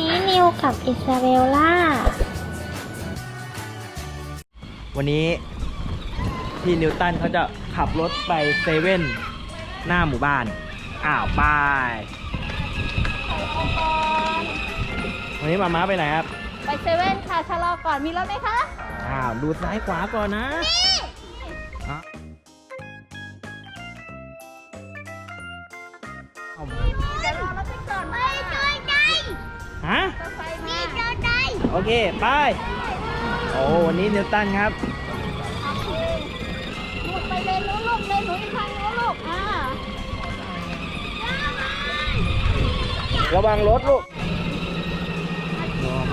นี้นิวกับอิซาเบลล่า วันนี้พี่นิวตันเขาจะขับรถไปเซเว่นหน้าหมู่บ้าน อ้าวไปวันนี้มาม้าไปไหนครับ ไปเซเว่นค่ะชะลอก่อนมีรถไหมคะอ้าวดูซ้ายขวาก่อนนะอะเอาจะรอรถไปก่อนไหมจอยใจ ฮะจะไปมาจอยใจโอเค ไป โอ้วันนี้นิวตันครับหมุดไปเลนนู้นลูกเลนหนูอีกทางนู้นลูกอ่าระวังรถลูก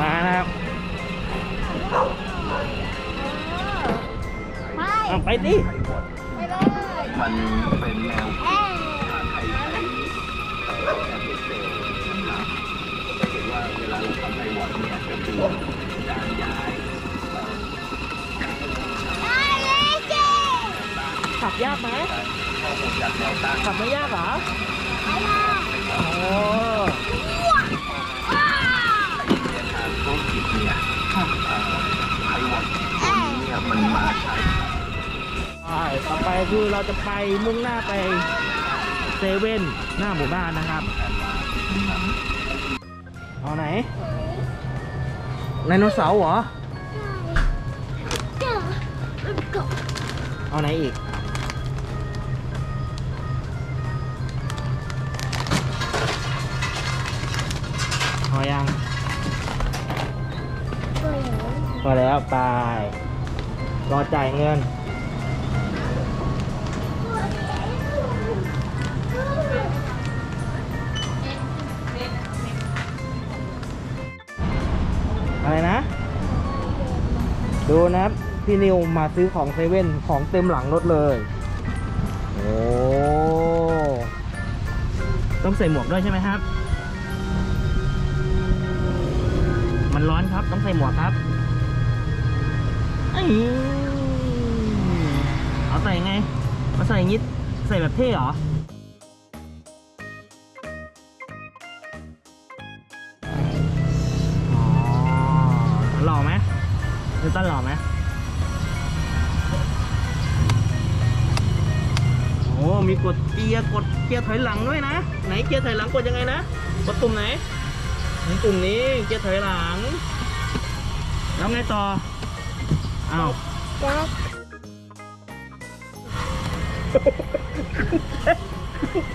มานะครับไปอะไปดิไปเลยมันเป็นแนว ขับยากไหมขับไม่ยากเหรอโอ้เนี่ยทางธุรกิจเนี่ยเอ่อไทยวอดตัวนี้เนี่ยมันมาใช้ใช่ต่อไปคือเราจะไปมุ่งหน้าไปเซเว่นหน้าหมู่บ้านนะครับ เอาไหน ไดโนเสาร์เหรอเอาไหนอีก พอยังพอแล้วไปรอจ่ายเงิน ดูนะครับพี่นิวมาซื้อของเซเว่นของเต็มหลังรถเลย โอ้ต้องใส่หมวกด้วยใช่ไหมครับ มันร้อนครับต้องใส่หมวกครับไอ้เอาใส่ไงมาใส่ย่างงี้ใส่แบบเท่หรอ นิวตันหล่อไหมโอ้มีกดเกียร์กดเกียร์ถอยหลังด้วยนะ ไหนเกียร์ถอยหลังกดยังไงนะ กดปุ่มไหนนี่ปุ่มนี้เกียร์ถอยหลัง แล้วไงต่ออ้าว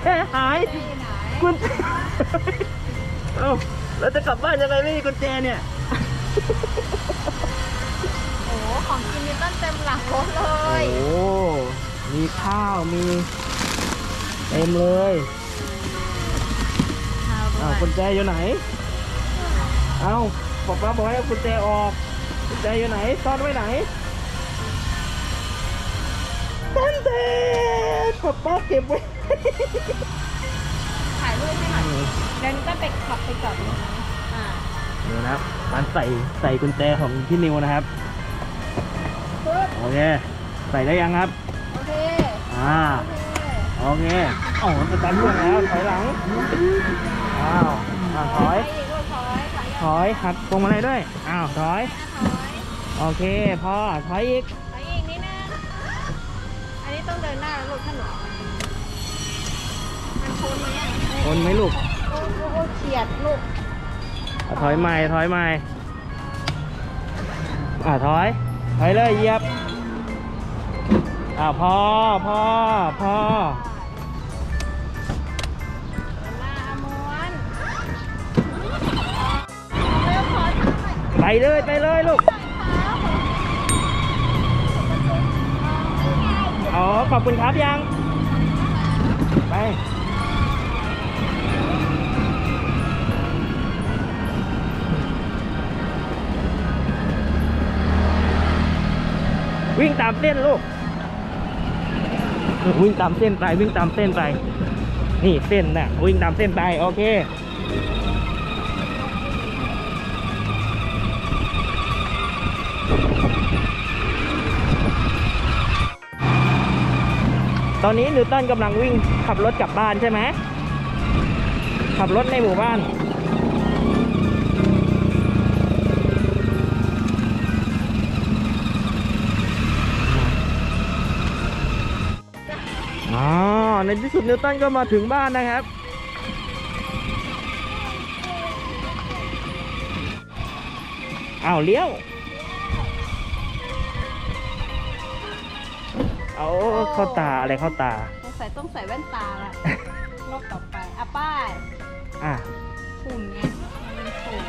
แค่หายที่ไหนกุญแจเอ้าเราจะกลับบ้านยังไงไม่มีกุญแจเนี่ยโอ้โห ของกินนิวตันเต็มหลังรถเลโอ้ย โหมีข้าวมีเต็มเลยเอาด้อ้าววยกุญแจอยู่ไหน เอ้าป๊าป๊าบอกให้เอากุญแจออกกุญแจอยู่ไหนซ่อนไว้ไหนตันเต้ป๊าป๊าเก็บไว้ ถ่ายรูปให้หน่อยเดี๋ยวนิวตันไปขับไปจอดตรงนั้นอ่าเดี๋ยวนะครับการใส่ใส่กุญแจของพี่นิวนะครับปึ๊บโอ เค ใส่ได้ยังครับ โอเค อ่า โอเคโอเคโอ้สตาร์ทล่วงแล้ว ถอยหลัง อ้าวอ่าถอยไปอีกลูกถอยถอย ถอยหักตรงมาเลยด้วย อ้าวถอยถอย โอเค พอ ถอยอีกถอยอีกนิดนึงอันนี้ต้องเดินหน้าแล้วลูกถ้าหนูมันโคนไหมอะคนไหมลูกโอ้โหโอ้เฉียดลูกอะถอยใหม่ ถอยใหม่ อ่าถอย ถอยเลยเหยียบ อ่าพอพอพอเดินหน้าอมวนเร็วขอทำหน่อยไปเลยไปเลยลูก อ๋อ ขอบคุณครับยัง ไปวิ่งตามเส้นลูก วิ่งตามเส้นไปวิ่งตามเส้นไป นี่เส้นน่ะวิ่งตามเส้นไปโอเคตอนนี้นิวตันกำลังวิ่งขับรถกลับบ้านใช่ไหมขับรถในหมู่บ้าน ที่สุดนิวตันก็มาถึงบ้านนะครับ เอาเลี้ยว เอาเข้าตาอะไรเข้าตาสสัต้องใส่แว่นตาละรอบต่อไปอะป้ายอะฝุ่นไงขุ่น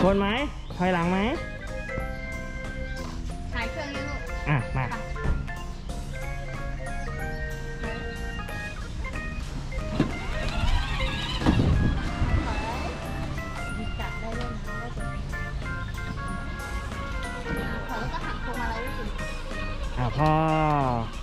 ชนไหมถอยหลังไหมหายเครื่องนี้ลูก อะ มา 아하.